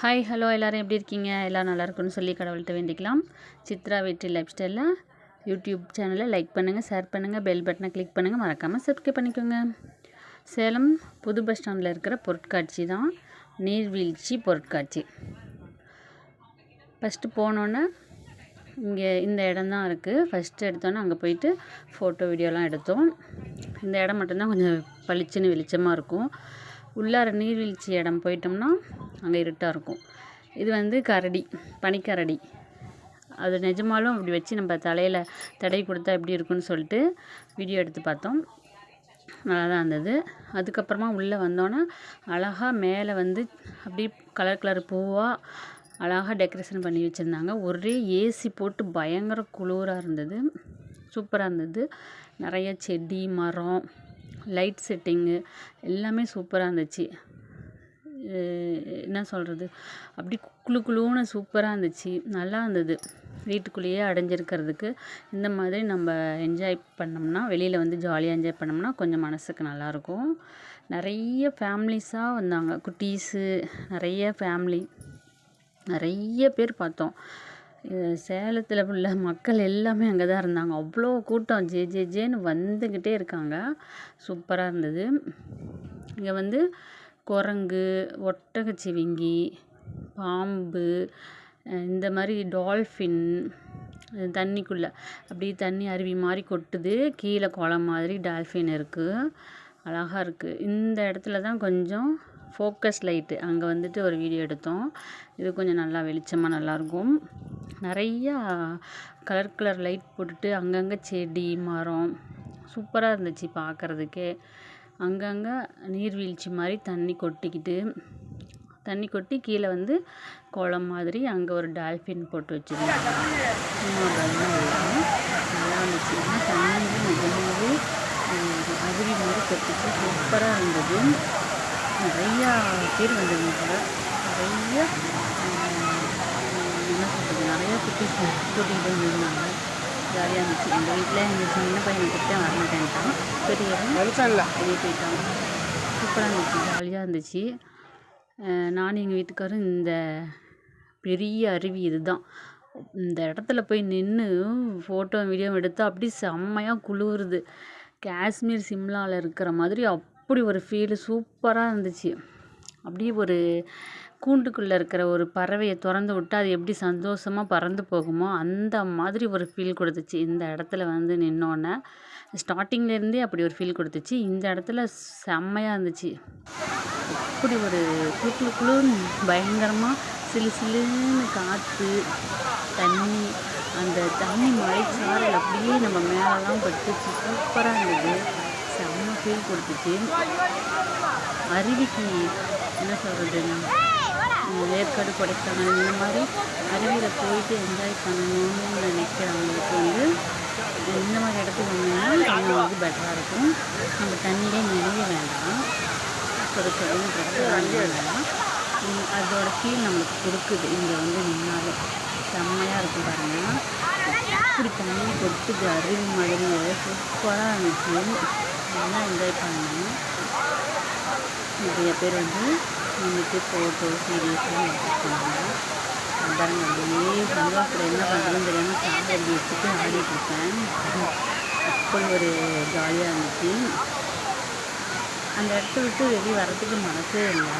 Hi hello எல்லோரும் எப்படி இருக்கீங்க? எல்லோரும் நல்லா இருக்குன்னு சொல்லி கடவுள்கிட்ட வேண்டிக்கலாம். சித்ரா வெற்றி லைஃப் ஸ்டைலில் யூடியூப் சேனலை லைக் பண்ணுங்கள் ஷேர் பண்ணுங்கள் பெல் பட்டனை கிளிக் பண்ணுங்கள் மறக்காமல் சப்ஸ்கிரைப் பண்ணிக்கோங்க. சேலம் புது பஸ் ஸ்டாண்டில் இருக்கிற பொருட்காட்சி தான் நீர்வீழ்ச்சி பொருட்காட்சி. ஃபஸ்ட்டு போனோன்னே இங்கே இந்த இடம் தான் இருக்குது ஃபஸ்ட்டு எடுத்தோன்னே அங்கே போயிட்டு ஃபோட்டோ வீடியோலாம் எடுத்தோம். இந்த இடம் மட்டும்தான் கொஞ்சம் பளிச்சுன்னு வெளிச்சமாக இருக்கும். உள்ளார நீர்வீழ்ச்சி இடம் போயிட்டோம்னா அங்கே இருட்டாக இருக்கும். இது வந்து கரடி பனிக்கரடி. அது நிஜமாலும் அப்படி வச்சு நம்ம தலையில் தடை கொடுத்தா எப்படி இருக்குன்னு சொல்லிட்டு வீடியோ எடுத்து பார்த்தோம். நல்லா தான் இருந்தது. அதுக்கப்புறமா உள்ளே வந்தோன்னே அழகாக மேலே வந்து அப்படி கலர் கலர் பூவாக அழகாக டெக்கரேஷன் பண்ணி வச்சுருந்தாங்க. ஒரே ஏசி போட்டு பயங்கர குளிராக இருந்தது. சூப்பராக இருந்தது. நிறைய செடி மரம் லைட் செட்டிங்கு எல்லாமே சூப்பராக இருந்துச்சு. என்ன சொல்கிறது அப்படி குளு குளுன்னு சூப்பராக இருந்துச்சு. நல்லா இருந்தது. வீட்டுக்குள்ளேயே அடைஞ்சிருக்கிறதுக்கு. இந்த மாதிரி நம்ம என்ஜாய் பண்ணோம்னா வெளியில் வந்து ஜாலியாக என்ஜாய் பண்ணோம்னா கொஞ்சம் மனதுக்கு நல்லாயிருக்கும் நிறைய ஃபேமிலிஸாக வந்தாங்க. குட்டீஸு நிறைய ஃபேமிலி நிறைய பேர் பார்த்தோம். சேலத்தில் உள்ள மக்கள் எல்லாமே அங்கே தான் இருந்தாங்க. அவ்வளோ கூட்டம். ஜே ஜே ஜேன்னு வந்துக்கிட்டே இருக்காங்க. சூப்பராக இருந்தது. இங்கே வந்து குரங்கு ஒட்டகச்சிவிங்கி பாம்பு இந்த மாதிரி டால்ஃபின் தண்ணிக்குள்ளே அப்படியே தண்ணி அருவி மாதிரி கொட்டுது. கீழே குளம் மாதிரி டால்ஃபின் இருக்குது அழகாக இருக்குது இந்த இடத்துல தான் கொஞ்சம் ஃபோக்கஸ் லைட்டு அங்கே வந்துட்டு ஒரு வீடியோ எடுத்தோம். இது கொஞ்சம் நல்லா வெளிச்சமாக நல்லாயிருக்கும் நிறையா கலர் கலர் லைட் போட்டுட்டு அங்கங்கே செடி மரம் சூப்பராக இருந்துச்சு பார்க்குறதுக்கே அங்கங்கே நீர்வீழ்ச்சி மாதிரி தண்ணி கொட்டிக்கிட்டு தண்ணி கொட்டி கீழே வந்து குளம் மாதிரி அங்கே ஒரு டால்ஃபின் போட்டு வச்சுருந்தாங்க. நல்லா இருந்துச்சு. தண்ணி நிஜமாகவே அருவி மாதிரி கொட்டிச்சு சூப்பராக இருந்தது. நிறையா பேர் வந்திருந்தாங்க. நிறைய என்ன சொல்கிறது நிறையா குட்டி கூட்டிகிட்டு வந்துருந்தாங்க. ஜாலியாக இருந்துச்சு. எங்கள் வீட்டில் எங்கள் சின்ன பையனை கூப்பிட்டே வரமாட்டேன்ட்டான் பெரியவன் வெளியே போயிட்டான். சூப்பராக இருந்துச்சு ஜாலியாக இருந்துச்சு. நானும் எங்கள் வீட்டுக்காரும் இந்த பெரிய அருவி இதுதான். இந்த இடத்துல போய் நின்று ஃபோட்டோ வீடியோ எடுத்தால் அப்படி செம்மையாக குளிருது. காஷ்மீர் சிம்லாவில் இருக்கிற மாதிரி அப்படி ஒரு ஃபீலு சூப்பராக இருந்துச்சு. அப்படியே ஒரு கூண்டுக்குள்ளே இருக்கிற ஒரு பறவையை திறந்து விட்டு அது எப்படி சந்தோஷமாக பறந்து போகுமோ அந்த மாதிரி ஒரு ஃபீல் கொடுத்துச்சு. இந்த இடத்துல வந்து நின்னோன்னே ஸ்டார்டிங்லேருந்தே அப்படி ஒரு ஃபீல் கொடுத்துச்சு. இந்த இடத்துல செம்மையாக இருந்துச்சு. அப்படி ஒரு குழு குளுன்னு பயங்கரமாக சிலு சிலுன்னு காற்று தண்ணி அந்த தண்ணி மழைச்சாரல் அப்படியே நம்ம மேலெலாம் பட்டுச்சு சூப்பராக இருந்தது. ஃபீல் கொடுத்துச்சு. அருவிக்கு என்ன சொல்கிறது ஏற்காடு கொடைக்கானல் இந்த மாதிரி அருவியில் போயிட்டு என்ஜாய் பண்ணணும்னு நினைக்கிறவங்களுக்கு வந்து இந்த மாதிரி இடத்துக்கு வந்தீங்கன்னா கொஞ்சம் வந்து பெட்டராக இருக்கும். நம்ம தண்ணியிலே நினைய வேண்டாம். சொதன்னு வேண்டாம். அதோட ஃபீல் நம்மளுக்கு கொடுக்குது. இங்கே வந்து நின்னாலும் செம்மையாக இருக்கும் பாருங்கள் இப்படி தண்ணி கொட்டுது அருவி மாதிரி சூப்பராக இருந்துச்சு. நல்லா என்ஜாய் பண்ணணும். நிறைய பேர் வந்து நின்றுட்டு ஃபோட்டோ வீடியோஸ்லாம் எடுத்துருக்காங்க அதான் அப்படியே சந்தோஷத்தில் என்ன பண்ணுறதுன்னு தெரியாமல் சாப்பிட அப்படி வச்சுட்டு ஆடிட்டுருக்கேன் அப்படி ஒரு ஜாலியாக இருந்துச்சு. அந்த இடத்த விட்டு வெளியே வர்றதுக்கு மனசே இல்லை.